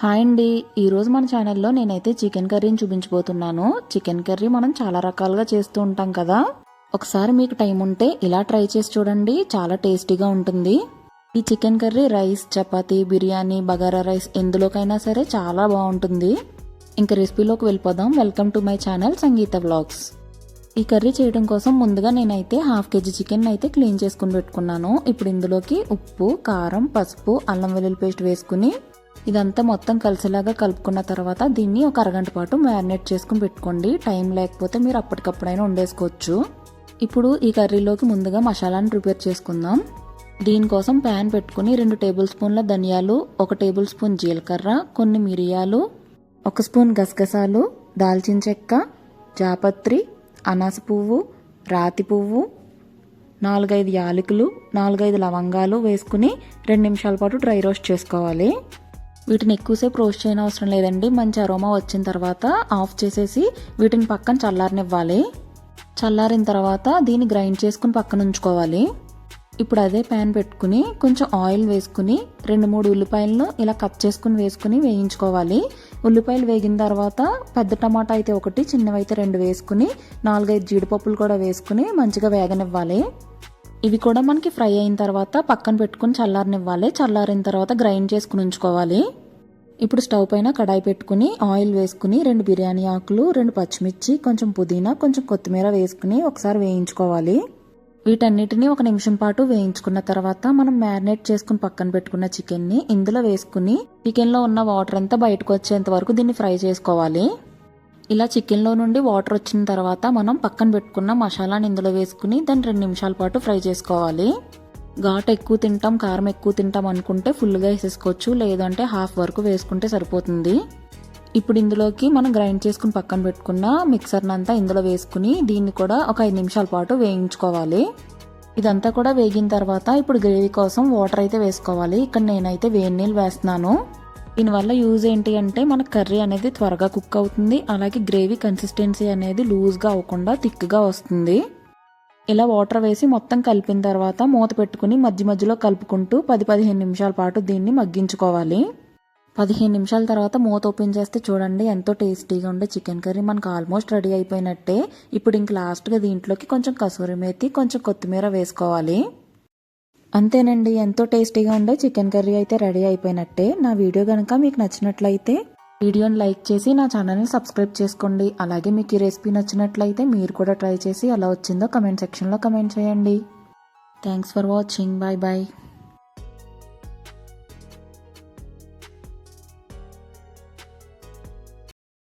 Hi అండి. ఈరోజు మన ఛానల్లో నేనైతే చికెన్ కర్రీని చూపించబోతున్నాను. చికెన్ కర్రీ మనం చాలా రకాలుగా చేస్తూ ఉంటాం కదా. ఒకసారి మీకు టైం ఉంటే ఇలా ట్రై చేసి చూడండి. చాలా టేస్టీగా ఉంటుంది. ఈ chicken curry rice chapati biryani bagara rice ఎందులోకైనా సరే చాలా బాగుంటుంది. ఇంకా రెసిపీలోకి వెళ్ళిపోదాం. Welcome to my channel Sangeetha blogs ఈ కర్రీ చేయడం కోసం ముందుగా నేనైతే హాఫ్ కేజీ చికెన్ అయితే క్లీన్ చేసుకుని పెట్టుకున్నాను. ఇప్పుడు ఇందులోకి ఉప్పు కారం పసుపు అల్లం వెల్లుల్లి పేస్ట్ వేసుకుని ఇదంతా మొత్తం కలిసేలాగా కలుపుకున్న తర్వాత దీన్ని ఒక అరగంట పాటు మ్యారినేట్ చేసుకుని పెట్టుకోండి. టైం లేకపోతే మీరు అప్పటికప్పుడైనా వండేసుకోవచ్చు. ఇప్పుడు ఈ కర్రీలోకి ముందుగా మసాలాను ప్రిపేర్ చేసుకుందాం. దీనికోసం ప్యాన్ పెట్టుకుని రెండు టేబుల్ స్పూన్ల ధనియాలు ఒక టేబుల్ స్పూన్ జీలకర్ర కొన్ని మిరియాలు ఒక స్పూన్ గసగసాలు దాల్చిన చెక్క జాపత్రి అనాస పువ్వు రాతి పువ్వు నాలుగైదు యాలకులు నాలుగైదు లవంగాలు వేసుకుని రెండు నిమిషాల పాటు డ్రై రోస్ట్ చేసుకోవాలి. వీటిని ఎక్కువసేపు రోస్ట్ చేయని అవసరం లేదండి. మంచి అరోమా వచ్చిన తర్వాత ఆఫ్ చేసేసి వీటిని పక్కన చల్లారనివ్వాలి. చల్లారిన తర్వాత దీన్ని గ్రైండ్ చేసుకుని పక్కన ఉంచుకోవాలి. ఇప్పుడు అదే ప్యాన్ పెట్టుకుని కొంచెం ఆయిల్ వేసుకుని రెండు మూడు ఉల్లిపాయలను ఇలా కట్ చేసుకుని వేసుకుని వేయించుకోవాలి. ఉల్లిపాయలు వేగిన తర్వాత పెద్ద టమాటా అయితే ఒకటి చిన్నవైతే రెండు వేసుకుని నాలుగైదు జీడిపప్పులు కూడా వేసుకుని మంచిగా వేగనివ్వాలి. ఇవి కూడా మనకి ఫ్రై అయిన తర్వాత పక్కన పెట్టుకుని చల్లారనివ్వాలి. చల్లారిన తర్వాత గ్రైండ్ చేసుకుని ఉంచుకోవాలి. ఇప్పుడు స్టవ్ పైన కడాయి పెట్టుకుని ఆయిల్ వేసుకుని రెండు బిర్యానీ ఆకులు రెండు పచ్చిమిర్చి కొంచెం పుదీనా కొంచెం కొత్తిమీర వేసుకుని ఒకసారి వేయించుకోవాలి. వీటన్నిటిని ఒక నిమిషం పాటు వేయించుకున్న తర్వాత మనం మ్యారినేట్ చేసుకుని పక్కన పెట్టుకున్న చికెన్ని ఇందులో వేసుకుని చికెన్లో ఉన్న వాటర్ అంతా బయటకు వచ్చేంత వరకు దీన్ని ఫ్రై చేసుకోవాలి. ఇలా చికెన్లో నుండి వాటర్ వచ్చిన తర్వాత మనం పక్కన పెట్టుకున్న మసాలాని ఇందులో వేసుకుని దాన్ని రెండు నిమిషాల పాటు ఫ్రై చేసుకోవాలి. ఘాట్ ఎక్కువ తింటాం కారం ఎక్కువ తింటాం అనుకుంటే ఫుల్గా వేసేసుకోవచ్చు లేదంటే హాఫ్ వరకు వేసుకుంటే సరిపోతుంది. ఇప్పుడు ఇందులోకి మనం గ్రైండ్ చేసుకుని పక్కన పెట్టుకున్న మిక్సర్ని అంతా ఇందులో వేసుకుని దీన్ని కూడా ఒక ఐదు నిమిషాల పాటు వేయించుకోవాలి. ఇదంతా కూడా వేగిన తర్వాత ఇప్పుడు గ్రేవీ కోసం వాటర్ అయితే వేసుకోవాలి. ఇక్కడ నేనైతే వేడి నీళ్ళు వేస్తున్నాను. దీనివల్ల యూజ్ ఏంటి అంటే మన కర్రీ అనేది త్వరగా కుక్ అవుతుంది. అలాగే గ్రేవీ కన్సిస్టెన్సీ అనేది లూజ్గా అవ్వకుండా థిక్గా వస్తుంది. ఇలా వాటర్ వేసి మొత్తం కలిపిన తర్వాత మూత పెట్టుకుని మధ్య మధ్యలో కలుపుకుంటూ పది పదిహేను నిమిషాల పాటు దీన్ని మగ్గించుకోవాలి. పదిహేను నిమిషాల తర్వాత మూత ఓపెన్ చేస్తే చూడండి ఎంతో టేస్టీగా ఉండే చికెన్ కర్రీ మనకు ఆల్మోస్ట్ రెడీ అయిపోయినట్టే. ఇప్పుడు ఇంక లాస్ట్గా దీంట్లోకి కొంచెం కసూరి మేతి కొంచెం కొత్తిమీర వేసుకోవాలి. అంతేనండి ఎంతో టేస్టీగా ఉండే చికెన్ కర్రీ అయితే రెడీ అయిపోయినట్టే. నా వీడియో కనుక మీకు నచ్చినట్లయితే వీడియోని లైక్ చేసి నా ఛానల్ని సబ్స్క్రైబ్ చేసుకోండి. అలాగే మీకు ఈ రెసిపీ నచ్చినట్లయితే మీరు కూడా ట్రై చేసి ఎలా వచ్చిందో కమెంట్ సెక్షన్లో కమెంట్ చేయండి. Thanks for watching. Bye bye